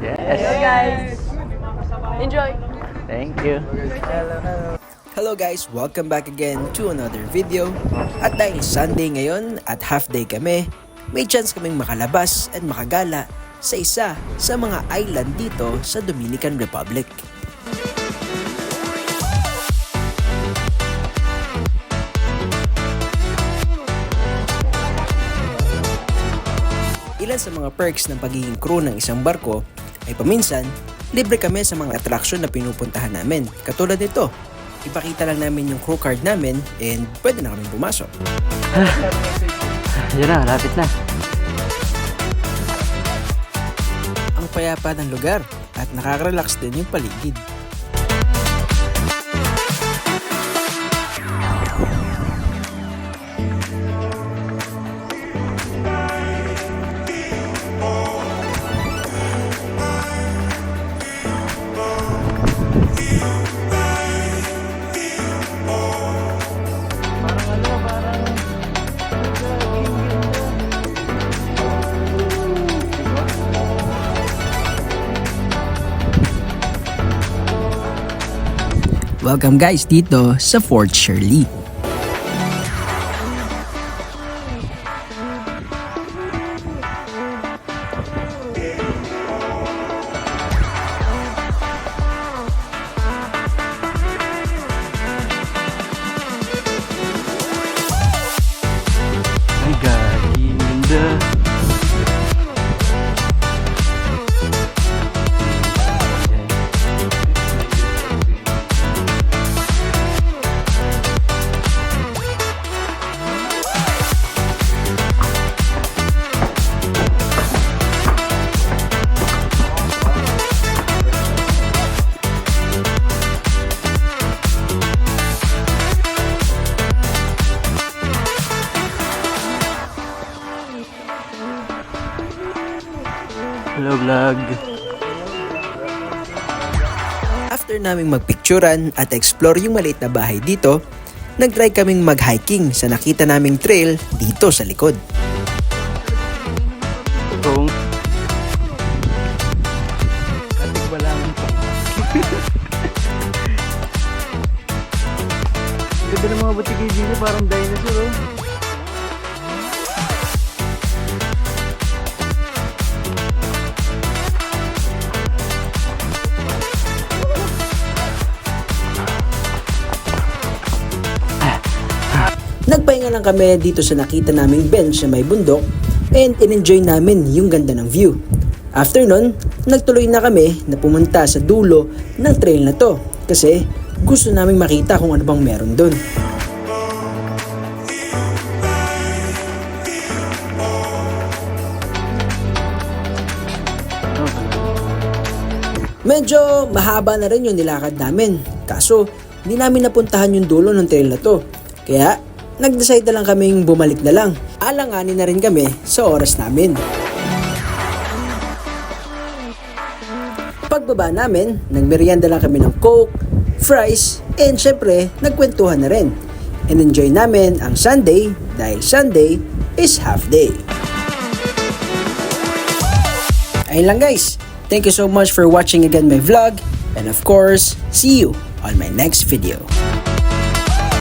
Yes. guys. Enjoy. Thank you. Hello guys, welcome back again to another video. At dahil Sunday ngayon at half day kami, may chance kaming makalabas at makagala sa isa sa mga island dito sa Dominican Republic. Ilan sa mga perks ng pagiging crew ng isang barko ay paminsan, libre kami sa mga attraction na pinupuntahan namin. Katulad nito, ipakita lang namin yung crew card namin and pwede na kami pumasok. Yun na, lapit na. Ang payapa ng lugar at nakaka-relax din yung paligid. Welcome guys dito sa Fort Shirley. Hello, vlog. After naming magpicturan at explore yung maliit na bahay dito, nag-try kaming mag-hiking sa nakita naming trail dito sa likod. Kung... Katig ba lang? Ganda ng mga butiki dito, parang dinosaur, oh. Nagpahinga lang kami dito sa nakita naming bench na may bundok and in-enjoy namin yung ganda ng view. After nun, nagtuloy na kami na pumunta sa dulo ng trail na to kasi gusto naming makita kung ano bang meron doon. Medyo mahaba na rin yung nilakad namin. Kaso, hindi namin napuntahan yung dulo ng trail na to. Kaya, nag-decide na lang kaming bumalik na lang. Alanganin na rin kami sa oras namin. Pagbaba namin, nagmerienda lang kami ng coke, fries, and syempre, nagkwentuhan na rin. And enjoy namin ang Sunday dahil Sunday is half day. Ayun lang guys. Thank you so much for watching again my vlog. And of course, see you on my next video.